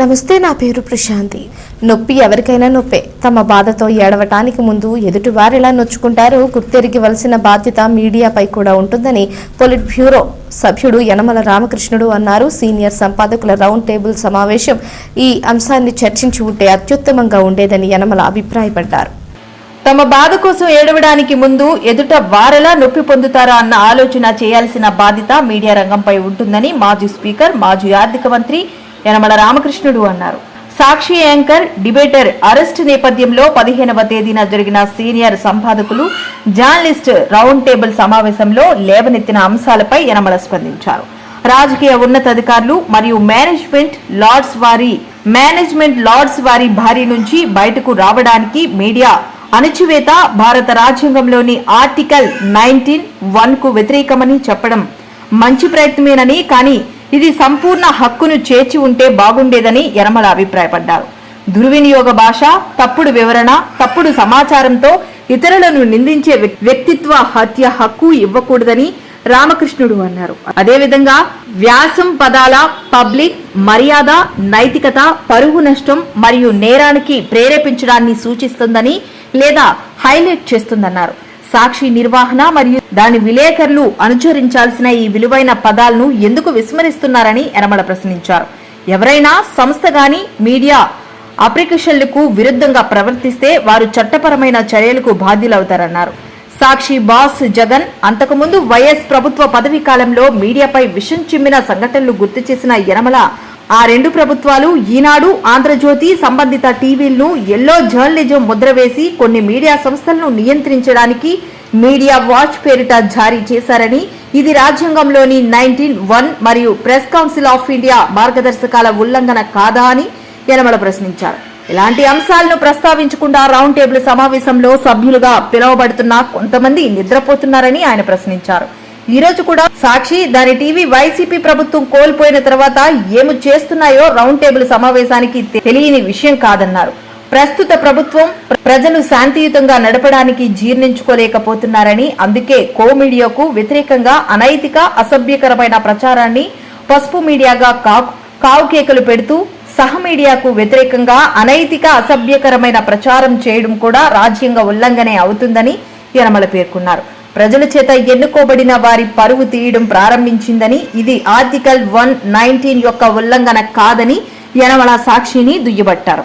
నమస్తే నా పేరు ప్రశాంతి. నొప్పి ఎవరికైనా నొప్పే. తమ బాధతో ఏడవటానికి ముందు ఎదుటివారు ఎలా నొచ్చుకుంటారో గుర్తెరిగివలసిన బాధ్యత మీడియాపై కూడా ఉంటుందని పొలిట్ బ్యూరో సభ్యుడు యనమల రామకృష్ణుడు అన్నారు. సీనియర్ సంపాదకుల రౌండ్ టేబుల్ సమావేశం ఈ అంశాన్ని చర్చించి ఉంటే అత్యుత్తమంగా ఉండేదని యనమల అభిప్రాయపడ్డారు. తమ బాధ కోసం ఏడవడానికి ముందు ఎదుట వారెలా నొప్పి పొందుతారా అన్న ఆలోచన చేయాల్సిన బాధ్యత మీడియా రంగంపై ఉంటుందని మాజీ స్పీకర్ మాజీ ఆర్థిక మంత్రి యనమల రామకృష్ణుడు అన్నారు. సాక్షి యాంకర్ డిబేటర్ అరెస్ట్ నేపథ్యంలో పదిహేనవ తేదీన జరిగిన సీనియర్ సంపాదకులు జర్నలిస్ట్ రౌండ్ టేబుల్ సమావేశంలో లేవనెత్తిన అంశాలపై యనమల స్పందించారు. రాజకీయ ఉన్నతాధికారులు మరియు మేనేజ్మెంట్ లార్డ్స్ వారి మేనేజ్మెంట్ లార్డ్స్ వారి భారీ నుంచి బయటకు రావడానికి మీడియా అణచివేత భారత రాజ్యాంగంలోని ఆర్టికల్ నైన్టీన్ వన్కు వ్యతిరేకమని చెప్పడం మంచి ప్రయత్నమేనని కానీ ఇది సంపూర్ణ హక్కును చేర్చి ఉంటే బాగుండేదని యనమల అభిప్రాయపడ్డారు. దుర్వినియోగ భాష తప్పుడు వివరణ తప్పుడు సమాచారంతో ఇతరులను నిందించే వ్యక్తిత్వ హత్య హక్కు ఇవ్వకూడదని రామకృష్ణుడు అన్నారు. అదేవిధంగా వ్యాసం పదాల పబ్లిక్ మర్యాద నైతికత పరువు నష్టం మరియు నేరానికి ప్రేరేపించడాన్ని సూచిస్తుందని లేదా హైలైట్ చేస్తుందన్నారు. సాక్షి నిర్వహణ మరియు దాని విలేకరులు అనుసరించాల్సిన ఈ విలువైన పదాలను ఎందుకు విస్మరిస్తున్నారని ఎనమల ప్రశ్నించారు. ఎవరైనా సంస్థ గాని మీడియా అప్లికేషన్లకు విరుద్ధంగా ప్రవర్తిస్తే వారు చట్టపరమైన చర్యలకు బాధ్యులవుతారన్నారు. సాక్షి బాస్ జగన్ అంతకుముందు వైఎస్ ప్రభుత్వ పదవీ కాలంలో మీడియాపై విషం చిమ్మిన సంఘటనలు గుర్తు చేసిన యనమల ఆ రెండు ప్రభుత్వాలు ఈనాడు ఆంధ్రజ్యోతి సంబంధిత టీవీలను ఎల్లో జర్నలిజం ముద్ర వేసి కొన్ని మీడియా సంస్థలను నియంత్రించడానికి మీడియా వాచ్ పేరిట జారీ చేశారని ఇది రాజ్యాంగంలోని నైన్టీన్ వన్ మరియు ప్రెస్ కౌన్సిల్ ఆఫ్ ఇండియా మార్గదర్శకాల ఉల్లంఘన కాదా అని యనమల ప్రశ్నించారు. ఇలాంటి అంశాలను ప్రస్తావించకుండా రౌండ్ టేబుల్ సమావేశంలో సభ్యులుగా పిలువబడుతున్న కొంతమంది నిద్రపోతున్నారని ఆయన ప్రశ్నించారు. ఈ రోజు కూడా సాక్షి దాని టీవీ వైసీపీ ప్రభుత్వం కోల్పోయిన తర్వాత ఏమి చేస్తున్నాయో రౌండ్ టేబుల్ సమావేశానికి తెలియని విషయం కాదన్నారు. ప్రస్తుత ప్రభుత్వం ప్రజలు శాంతియుతంగా నడపడానికి జీర్ణించుకోలేకపోతున్నారని అందుకే కో మీడియాకు వ్యతిరేకంగా అనైతిక అసభ్యకరమైన ప్రచారాన్ని పసుపు మీడియాగా కావు కావుకేకలు పెడుతూ సహ మీడియాకు వ్యతిరేకంగా అనైతిక అసభ్యకరమైన ప్రచారం చేయడం కూడా రాజ్యాంగ ఉల్లంఘనే అవుతుందని యనమల పేర్కొన్నారు. ప్రజల చేత ఎన్నుకోబడిన వారి పరువు తీయడం ప్రారంభించిందని ఇది ఆర్టికల్ వన్ నైన్టీన్ యొక్క ఉల్లంఘన కాదని యనమల సాక్షిని దుయ్యబట్టారు.